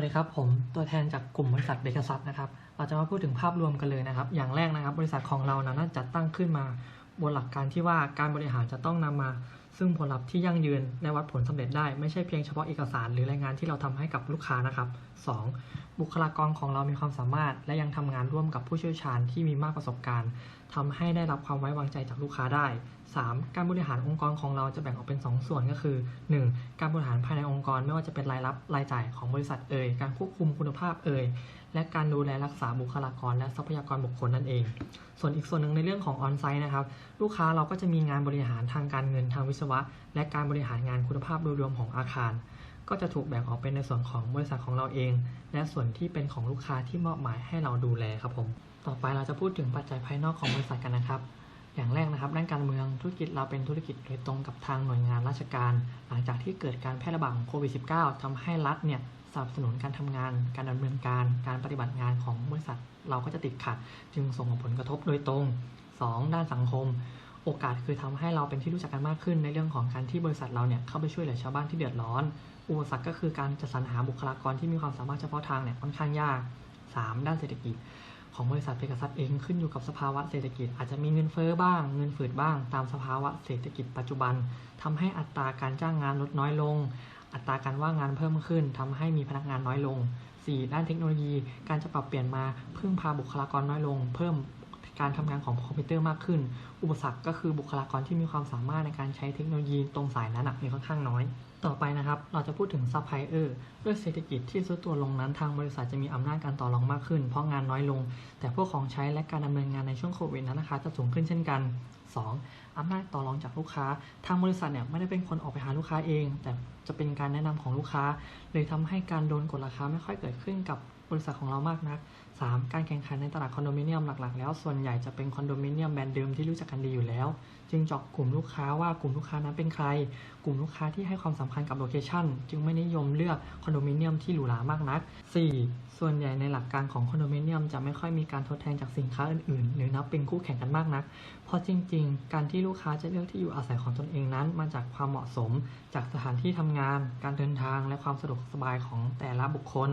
วัสดีครับ ผมตัวแทนจากกลุ่มบริษัทเบกซัสนะครับ เราจะมาพูดถึงภาพรวมกันเลยนะครับ อย่างแรกนะครับ บริษัทของเรานั้นจัดตั้งขึ้นมาบนหลักการที่ว่าการบริหารจะต้องนำมา ซึ่งผลลัพธ์ที่ยั่งยืนในวัดผลสำเร็จได้ไม่ใช่เพียงเฉพาะเอกสารหรือรายงานที่เราทำให้กับลูกค้านะครับ 2. บุคลากรของเรามีความสามารถ และยังทำงานร่วมกับผู้เชี่ยวชาญที่มีมากประสบการณ์ ทำให้ได้รับความไว้วางใจจากลูกค้าได้ 3. การบริหารองค์กรของเราจะแบ่งออกเป็น 2 ส่วนก็คือ 1. การบริหารภายในองค์กรไม่ว่าจะเป็นรายรับรายจ่ายของบริษัทเอ่ยการควบคุมคุณภาพเอ่ยและการดูแลรักษาบุคลากร และทรัพยากรบุคคลนั่นเอง ส่วนอีกส่วนหนึ่งในเรื่องของออนไซต์นะครับ ลูกค้าเราก็จะมีงานบริหารทางการเงินทางวิศวะ และการบริหารงานคุณภาพโดยรวมของอาคาร ก็จะถูกแบ่งออกเป็นในส่วนของบริษัทของเราเอง และส่วนที่เป็นของลูกค้าที่มอบหมายให้เราดูแลครับผม ต่อไปเราจะพูดถึงปัจจัยภายนอกของบริษัทกันนะครับ อย่างแรกนะครับ ด้านการเมืองธุรกิจเราเป็นธุรกิจโดยตรงกับทางหน่วยงานราชการ หลังจากที่เกิดการแพร่ระบาดของโควิด -19 ทำให้รัฐเนี่ยสนับสนุนการทำงาน การดำเนินการ การปฏิบัติงานของบริษัทเราก็จะติดขัด จึงส่งผลกระทบโดยตรง 2. ด้านสังคม โอกาสคือทำให้เราเป็นที่รู้จักกันมากขึ้นในเรื่องของการที่บริษัทเราเนี่ยเข้าไปช่วยเหลือชาวบ้านที่เดือดร้อน อุปสรรคก็คือการจัดสรรหาบุคลากรที่มีความสามารถเฉพาะทางเนี่ยค่อนข้างยาก 3. ด้านเศรษฐกิจ ของบริษัทเพก a ซัสเองขึ้นอยู่กับสภาวะเศรษฐกิจ อาจจะมีเงินเฟ้อบ้าง เงินฝืดบ้าง ตามสภาวะเศรษฐกิจปัจจุบันทำให้อัตราการจ้างงานลดน้อยลง อัตราการว่างงานเพิ่มขึ้นทำให้มีพนักงานน้อยลง 4. ด้านเทคโนโลยี การจะปรับเปลี่ยนมาพึ่งพาบุคลากรน้อยลง เพิ่ม การทำงานของคอมพิวเตอร์มากขึ้น อุปสรรคก็คือบุคลากรที่มีความสามารถในการใช้เทคโนโลยีตรงสายนั้นมีค่อนข้างน้อย ต่อไปนะครับ เราจะพูดถึงซัพพลายเออร์ด้วยเศรษฐกิจที่ซุดตัวลงนั้นทางบริษัทจะมีอำนาจการต่อรองมากขึ้น เพราะงานน้อยลง แต่พวกของใช้และการดำเนินงานในช่วงโควิดนั้นนะคะจะสูงขึ้นเช่นกัน 2. อำนาจต่อรองจากลูกค้า ทางบริษัทเนี่ยไม่ได้เป็นคนออกไปหาลูกค้าเอง แต่จะเป็นการแนะนำของลูกค้า เลยทำให้การโดนกดราคาไม่ค่อยเกิดขึ้นกับบริษัทของเรามากนัก 3. การแข่งขันในตลาดคอนโดมิเนียมหลักๆ แล้วส่วนใหญ่จะเป็นคอนโดมิเนียมแบรนด์เดิมที่รู้จักกันดีอยู่แล้ว จึงเจาะกลุ่มลูกค้าว่ากลุ่มลูกค้านั้นเป็นใคร กลุ่มลูกค้าที่ให้ความสำคัญกับโลเคชันจึงไม่นิยมเลือกคอนโดมิเนียมที่หรูหรามากนัก 4. ส่วนใหญ่ในหลักการของคอนโดมิเนียมจะไม่ค่อยมีการทดแทนจากสินค้าอื่นๆ หรือนับเป็นคู่แข่งกันมากนัก เพราะจริง ๆ การที่ลูกค้าจะเลือกที่อยู่อาศัยของตนเองนั้น มาจากความเหมาะสม จากสถานที่ทำงาน การเดินทางและความสะดวกสบายของแต่ละบุคคล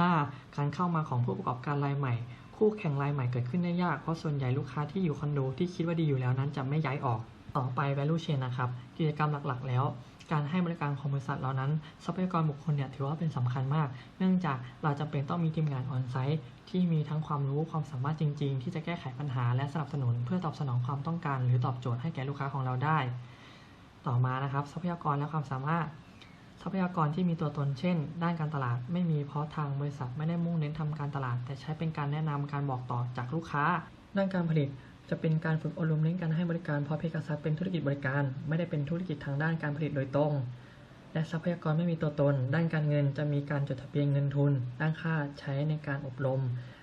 5. การเข้ามาของผู้ประกอบการรายใหม่ คู่แข่งรายใหม่เกิดขึ้นได้ยาก เพราะส่วนใหญ่ลูกค้าที่อยู่คอนโดที่คิดว่าดีอยู่แล้วนั้นจะไม่ย้ายออก ต่อไป value chain นะครับ กิจกรรมหลักๆ แล้ว การให้บริการของบริษัทเรานั้น ทรัพยากรบุคคลเนี่ยถือว่าเป็นสำคัญมาก เนื่องจากเราจำเป็นต้องมีทีมงานออนไซต์ที่มีทั้งความรู้ความสามารถจริง ๆ ที่จะแก้ไขปัญหาและสนับสนุน เพื่อตอบสนองความต้องการ หรือตอบโจทย์ให้แก่ลูกค้าของเราได้ ต่อมานะครับ ทรัพยากรและความสามารถ ทรัพยากรที่มีตัวตนเช่น ด้านการตลาดไม่มีเพราะทางบริษัทไม่ได้มุ่งเน้นทำการตลาด แต่ใช้เป็นการแนะนำการบอกต่อจากลูกค้า ด้านการผลิตจะเป็นการฝึกอบรมเน้นการให้บริการเพราะเพก a ซัสเป็นธุรกิจบริการ ไม่ได้เป็นธุรกิจทางด้านการผลิตโดยตรง และทรัพยากรไม่มีตัวตน ด้านการเงินจะมีการจดทะเบียนเงินทุน ด้านค่าใช้ในการอบรม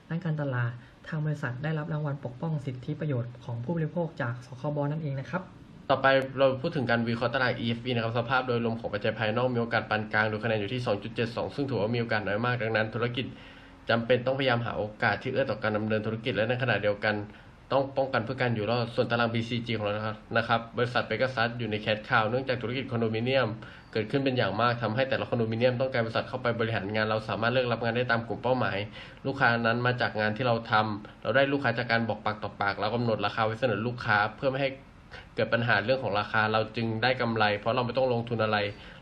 ด้านการตลาด ทางบริษัทได้รับรางวัลปกป้องสิทธิประโยชน์ของผู้บริโภคจากสคบนั่นเองนะครับ ต่อไปเราพูดถึงการวิเคราะห์ตลาด EFE นะครับสภาพโดยรวมของปัจจัยภายนอกมีโอกาสปานกลางโดยคะแนนอยู่ที่ 2.72 ซึ่งถือว่ามีโอกาสน้อยมากดังนั้น ธุรกิจจำเป็นต้องพยายามหาโอกาสที่เอื้อต่อการดำเนินธุรกิจและในขณะเดียวกันต้องป้องกันเพื่อการอยู่รอดส่วนตาราง BCG ของเรานะครับนะครับบริษัทเปก a ซัสอยู่ในแคทคาวเนื่องจากธุรกิจคอนโดมิเนียม เกิดขึ้นเป็นอย่างมากทำให้แต่ละคอนโดมิเนียมต้องการบริษัทเข้าไปบริหารงาน เราสามารถเลือกรับงานได้ตามกลุ่มเป้าหมาย ลูกค้านั้นมาจากงานที่เราทำเราได้ลูกค้าจากการบอกปากต่อปาก เรากำหนดราคาไว้เสนอลูกค้าเพื่อไม่ให้ เกิดปัญหาเรื่องของราคาเราจึงได้กำไร เพราะเราไม่ต้องลงทุนอะไร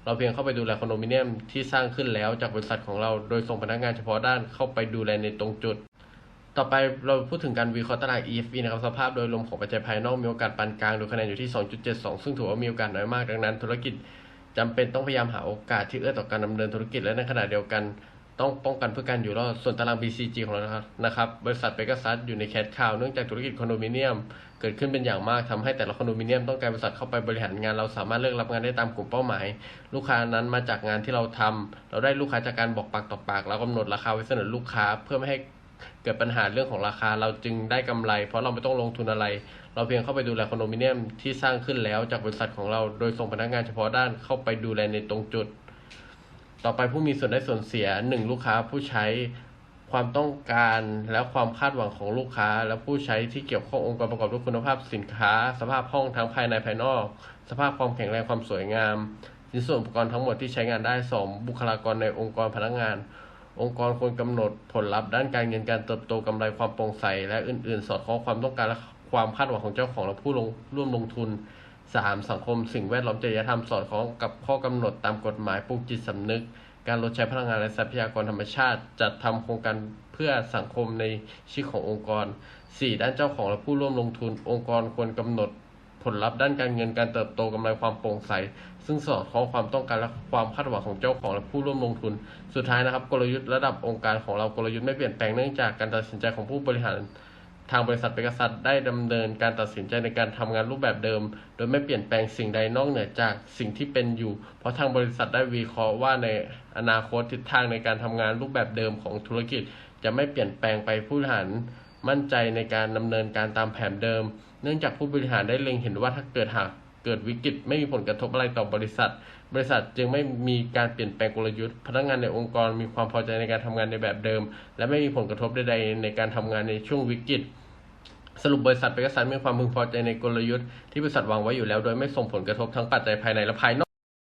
เราเพียงเข้าไปดูแลคอนโดมิเนียมที่สร้างขึ้นแล้วจากบริษัทของเราโดยส่งพนักงานเฉพาะด้านเข้าไปดูแลในตรงจุด ต่อไปเราพูดถึงการวิเคราะห์ตลาด EFE นะครับสภาพโดยรวมของปัจจัยภายนอกมีโอกาสปานกลางโดยคะแนนอยู่ที่ 2.72 ซึ่งถือว่ามีโอกาสน้อยมากดังนั้น ธุรกิจจำเป็นต้องพยายามหาโอกาสที่เอื้อต่อการดำเนินธุรกิจและในขณะเดียวกัน ต้องป้องกันเพื่อการอยู่รอด ส่วนตาราง BCG ของเรานะครับนะครับ บริษัทเปก a ซัสอยู่ในแคทคาวเนื่องจากธุรกิจคอนโดมิเนียม เกิดขึ้นเป็นอย่างมากทำให้แต่ละคอนโดมิเนียมต้องการบริษัทเข้าไปบริหารงาน เราสามารถเลือกรับงานได้ตามกลุ่มเป้าหมาย ลูกค้านั้นมาจากงานที่เราทำเราได้ลูกค้าจากการบอกปากต่อปาก เรากำหนดราคาไว้เสนอลูกค้า เพื่อไม่ให้เกิดปัญหาเรื่องของราคา เราจึงได้กำไร เพราะเราไม่ต้องลงทุนอะไร เราเพียงเข้าไปดูแลคอนโดมิเนียมที่สร้างขึ้นแล้วจากบริษัทของเรา โดยส่งพนักงานเฉพาะด้านเข้าไปดูแลในตรงจุด ต่อไปผู้มีส่วนได้ส่วนเสีย 1. ลูกค้าผู้ใช้ความต้องการและความคาดหวังของลูกค้า และผู้ใช้ที่เกี่ยวข้ององค์กรประกอบด้วยคุณภาพสินค้า สภาพห้องทั้งภายในภายนอก สภาพความแข็งแรงความสวยงามชิ้นส่วนอุปกรณ์ทั้งหมดที่ใช้งานได้ 2. บุคลากรในองค์กรพนักงาน องค์กรควรกำหนดผลลัพธ์ด้านการเงินการเติบโตกำไรความโปร่งใส และอื่น ๆ สอดคล้องความต้องการและความคาดหวังของเจ้าของและผู้ลงร่วมลงทุน 3. สังคมสิ่งแวดล้อมจริยธรรมสอดคล้องกับข้อกำหนดตามกฎหมายปลูกจิตสำนึก การลดใช้พลังงานและทรัพยากรธรรมชาติ จัดทำโครงการเพื่อสังคมในชีวิตขององค์กร 4. ด้านเจ้าของและผู้ร่วมลงทุนองค์กรควรกำหนดผลลัพธ์ด้านการเงินการเติบโตกำไรความโปร่งใส ซึ่งสอดคล้องความต้องการและความคาดหวังของเจ้าของและผู้ร่วมลงทุน สุดท้ายนะครับ กลยุทธ์ระดับองค์การของเรากลยุทธ์ไม่เปลี่ยนแปลงเนื่องจากการตัดสินใจของผู้บริหาร ทางบริษัทเปกซัสได้ดำเนินการตัดสินใจในการทำงานรูปแบบเดิม โดยไม่เปลี่ยนแปลงสิ่งใดนอกเหนือจากสิ่งที่เป็นอยู่ เพราะทางบริษัทได้วิเคราะห์ว่าในอนาคตทิศทางในการทำงานรูปแบบเดิมของธุรกิจ จะไม่เปลี่ยนแปลงไปผู้บริหารมั่นใจในการดำเนินการตามแผนเดิม เนื่องจากผู้บริหารได้เล็งเห็นว่าถ้าเกิดหากเกิดวิกฤตไม่มีผลกระทบอะไรต่อบริษัท บริษัทจึงไม่มีการเปลี่ยนแปลงกลยุทธ์ พนักงานในองค์กรมีความพอใจในการทำงานในแบบเดิม และไม่มีผลกระทบใดๆในการทำงานในช่วงวิกฤตสรุปบริษัทเปกซัสมีความพึงพอใจในกลยุทธ์ที่บริษัทวางไว้อยู่แล้ว โดยไม่ส่งผลกระทบทั้งปัจจัยภายในและภายนอก